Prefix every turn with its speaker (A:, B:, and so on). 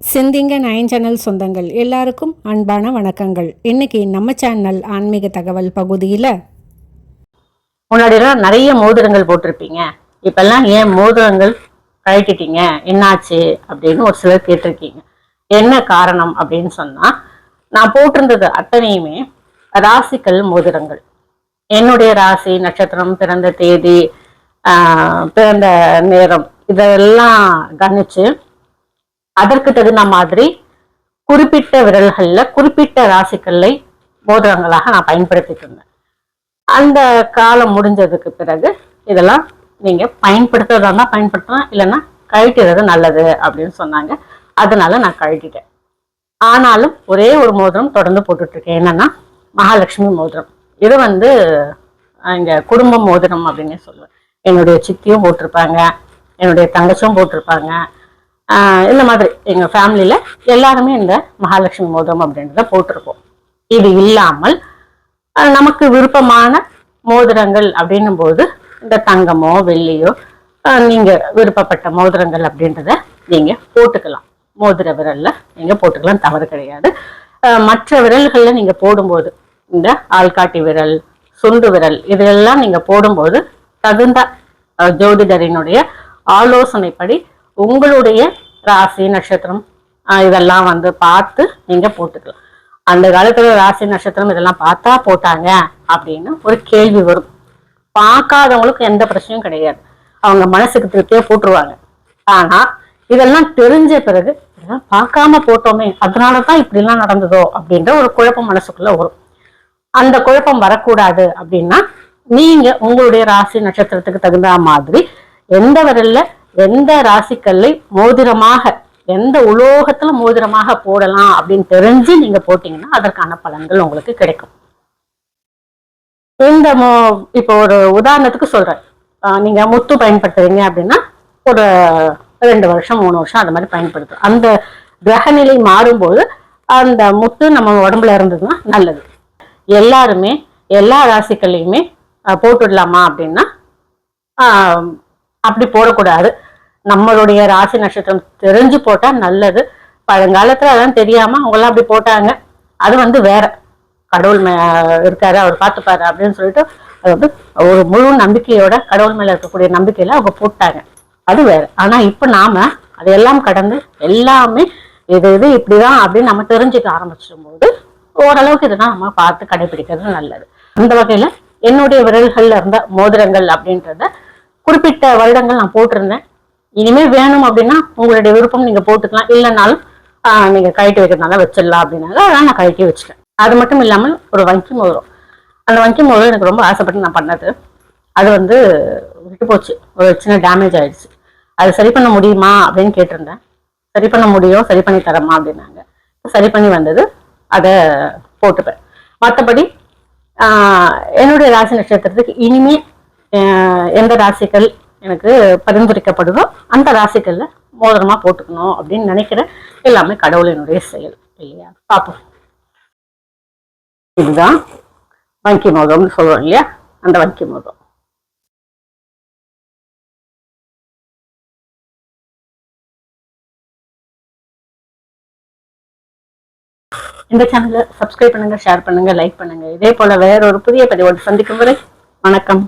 A: சிந்திங்க nine channel சொந்தங்கள். எல்லாருக்கும் அன்பான வணக்கங்கள். இன்னைக்கு நம்ம சேனல் ஆன்மீக தகவல் பகுதியில்
B: முன்னாடிலாம் நிறைய மோதிரங்கள் போட்டிருப்பீங்க. இப்பெல்லாம் ஏன் மோதிரங்கள் கழட்டிட்டீங்க? என்னாச்சு? அப்படின்னு ஒரு சிலர் கேட்டிருக்கீங்க. என்ன காரணம் அப்படின்னு சொன்னால் நான் போட்டிருந்தது அத்தனையுமே ராசிக்கல் மோதிரங்கள். என்னுடைய ராசி நட்சத்திரம் பிறந்த தேதி பிறந்த நேரம் இதெல்லாம் கணிச்சு அதற்கு தகுந்த மாதிரி குறிப்பிட்ட விரல்கள்ல குறிப்பிட்ட ராசிக்கல்லை மோதிரங்களாக நான் பயன்படுத்திட்டு இருந்தேன். அந்த காலம் முடிஞ்சதுக்கு பிறகு இதெல்லாம் நீங்க பயன்படுத்துறதா இருந்தா பயன்படுத்தலாம் இல்லைன்னா கழட்டிடுறது நல்லது அப்படின்னு சொன்னாங்க. அதனால நான் கழட்டிட்டேன். ஆனாலும் ஒரே ஒரு மோதிரம் தொடர்ந்து போட்டுட்டு இருக்கேன் என்னன்னா மகாலட்சுமி மோதிரம். இது வந்து இங்கே இங்க குடும்ப மோதிரம் அப்படின்னு சொல்லுவேன். என்னுடைய சித்தியும் போட்டிருப்பாங்க என்னுடைய தங்கச்சியும் போட்டிருப்பாங்க. இந்த மாதிரி எங்கள் ஃபேமிலியில எல்லாருமே இந்த மகாலட்சுமி மோதிரம் அப்படின்றத போட்டிருப்போம் இது இல்லாமல் நமக்கு விருப்பமான மோதிரங்கள் அப்படின்னும் போது இந்த தங்கமோ வெள்ளியோ நீங்கள் விருப்பப்பட்ட மோதிரங்கள் அப்படின்றத நீங்கள் போட்டுக்கலாம். மோதிர விரலில் நீங்கள் போட்டுக்கலாம் தவறு கிடையாது. மற்ற விரல்களில் நீங்கள் போடும்போது இந்த ஆள்காட்டி விரல் சுண்டு விரல் இதெல்லாம் நீங்கள் போடும்போது தகுந்த ஜோதிடரினுடைய ஆலோசனைப்படி உங்களுடைய ராசி நட்சத்திரம் இதெல்லாம் வந்து பார்த்து நீங்க போட்டுக்கலாம். அந்த காலத்துல ராசி நட்சத்திரம் இதெல்லாம் பார்த்தா போட்டாங்க அப்படின்னு ஒரு கேள்வி வரும். பார்க்காதவங்களுக்கு எந்த பிரச்சனையும் கிடையாது. அவங்க மனசுக்கு திருப்தியே போட்டுருவாங்க. ஆனா இதெல்லாம் தெரிஞ்ச பிறகு இதெல்லாம் பார்க்காம போட்டோமே அதனாலதான் இப்படி எல்லாம் நடந்ததோ அப்படின்ற ஒரு குழப்பம் மனசுக்குள்ள வரும். அந்த குழப்பம் வரக்கூடாது அப்படின்னா நீங்க உங்களுடைய ராசி நட்சத்திரத்துக்கு தகுந்த மாதிரி எந்த விரல்ல எந்த ராசிக்கல்லை மோதிரமாக எந்த உலோகத்துல மோதிரமாக போடலாம் அப்படின்னு தெரிஞ்சு நீங்க போட்டீங்கன்னா அதற்கான பலன்கள் உங்களுக்கு கிடைக்கும். இந்த மோ இப்போ ஒரு உதாரணத்துக்கு சொல்றேன். ஆஹ் நீங்க முத்து பயன்படுத்துறீங்க அப்படின்னா ஒரு ரெண்டு வருஷம் மூணு வருஷம் அந்த மாதிரி பயன்படுத்தும். அந்த கிரகநிலை மாறும்போது அந்த முத்து நம்ம உடம்புல இருந்ததுன்னா நல்லது. எல்லாருமே எல்லா ராசிக்கள்லையுமே போட்டுடலாமா அப்படின்னா ஆஹ் அப்படி போடக்கூடாது. நம்மளுடைய ராசி நட்சத்திரம் தெரிஞ்சு போட்டா நல்லது. பழங்காலத்துல அதெல்லாம் தெரியாம அவங்கெல்லாம் அப்படி போட்டாங்க. அது வந்து வேற. கடவுள் மே இருக்காரு அவர் பார்த்துப்பாரு அப்படின்னு சொல்லிட்டு அது வந்து ஒரு முழு நம்பிக்கையோட கடவுள் மேல இருக்கக்கூடிய நம்பிக்கையில அவங்க போட்டாங்க. அது வேற. ஆனா இப்ப நாம அதையெல்லாம் கடந்து எல்லாமே இது இது இப்படிதான் அப்படின்னு நம்ம தெரிஞ்சுக்க ஆரம்பிச்சிடும் போது ஓரளவுக்கு இதெல்லாம் நம்ம பார்த்து கடைபிடிக்கிறது நல்லது. அந்த வகையில என்னுடைய விரல்கள்ல இருந்த மோதிரங்கள் அப்படின்றத குறிப்பிட்ட வருடங்கள் நான் போட்டிருந்தேன். இனிமே வேணும் அப்படின்னா உங்களுடைய விருப்பம் நீங்க போட்டுக்கலாம். இல்லைனாலும் நீங்க கழட்டி வைக்கிறதுனால வச்சிடலாம் அப்படின்னால அதான் நான் கழட்டி வச்சுட்டேன். அது மட்டும் இல்லாமல் ஒரு வங்கி மோதிரம். அந்த வங்கி மோதிரம் எனக்கு ரொம்ப ஆசைப்பட்டு நான் பண்ணது. அது வந்து விட்டு போச்சு. ஒரு சின்ன டேமேஜ் ஆயிடுச்சு. அது சரி பண்ண முடியுமா அப்படின்னு கேட்டிருந்தேன். சரி பண்ண முடியும் சரி பண்ணி தரமா அப்படின்னாங்க. சரி பண்ணி வந்தது. அதை போட்டுப்பேன். மற்றபடி என்னுடைய ராசி நட்சத்திரத்துக்கு இனிமே எந்த ராசிகள் எனக்கு பரிந்துரைக்கப்படுதோ அந்த ராசிகளில் மோதிரமா போட்டுக்கணும் அப்படின்னு நினைக்கிறேன் எல்லாமே கடவுளினுடைய செயல் இல்லையா? பார்ப்போம். இதுதான் வங்கி மோதம்னு சொல்றோம் இல்லையா? அந்த வங்கி மோதம். இந்த சேனலை சப்ஸ்கிரைப் பண்ணுங்க ஷேர் பண்ணுங்க லைக் பண்ணுங்க. இதே போல வேற ஒரு புதிய பதிவோடு சந்திக்கும் வரை வணக்கம்.